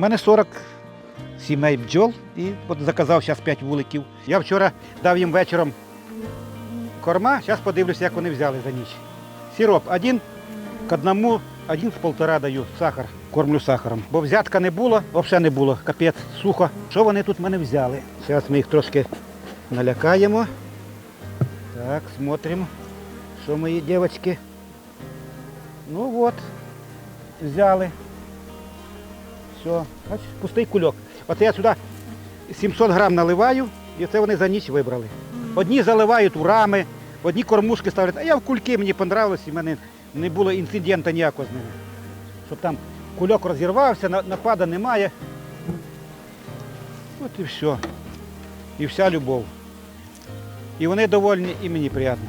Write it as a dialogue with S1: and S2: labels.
S1: мене 40 сімей бджол і от заказав зараз 5 вуликів. Я вчора дав їм вечором корма, зараз подивлюся, як вони взяли за ніч. Сироп один к одному, один з полтора даю сахар, кормлю сахаром. Бо взятка не було, взагалі не було, капець, сухо. Що вони тут мене взяли? Зараз ми їх трошки налякаємо. Так, смотрим, що мої дівчатки. Ну от, взяли. Все, бачиш, пустий кульок. Оце я сюди 700 грам наливаю, і це вони за ніч вибрали. Одні заливають у рами, одні кормушки ставлять, а я в кульки мені понравилось, і в мене не було інцидента ніякого з ними. Щоб там кульок розірвався, на- напада немає. От і все. І вся любов. І вони довольні, і мені приємно.